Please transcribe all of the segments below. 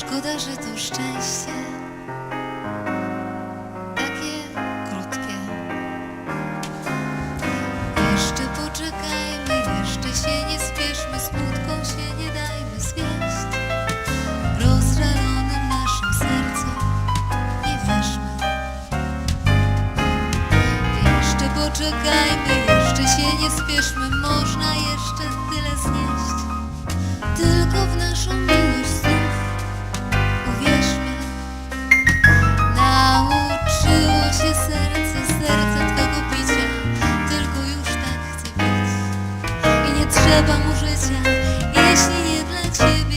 szkoda, że to szczęście takie krótkie. Jeszcze poczekajmy, jeszcze się nie spieszmy, smutką się nie dajmy zwieść. Rozżalonym naszym sercem nie wierzmy. Jeszcze poczekajmy, jeszcze się nie spieszmy, można jeszcze Trzeba mu życia, jeśli nie dla Ciebie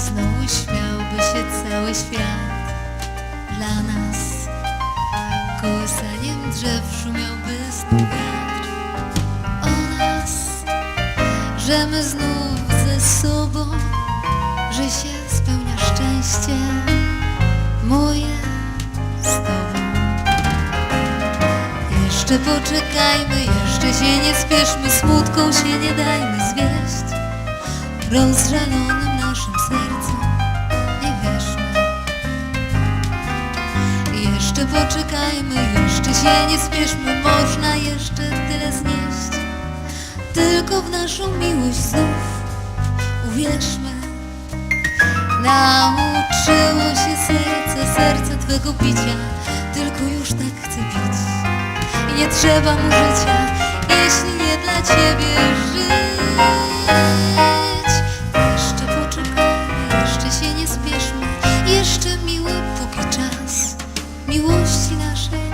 znowu śmiałby się cały świat. Dla nas kołysaniem drzew szumiałby znów wiatr. O nas, że my znów ze sobą, że się spełnia szczęście moje z tobą. Jeszcze poczekajmy, jeszcze się nie spieszmy, smutką się nie dajmy zwieść. Rozżalonym poczekajmy, jeszcze się nie spieszmy, można jeszcze tyle znieść. Tylko w naszą miłość znów uwierzmy. Nauczyło się serce, serce Twego bicia, tylko już tak chce bić. I nie trzeba mu życia, jeśli nie dla Ciebie żyć. miłości naszej.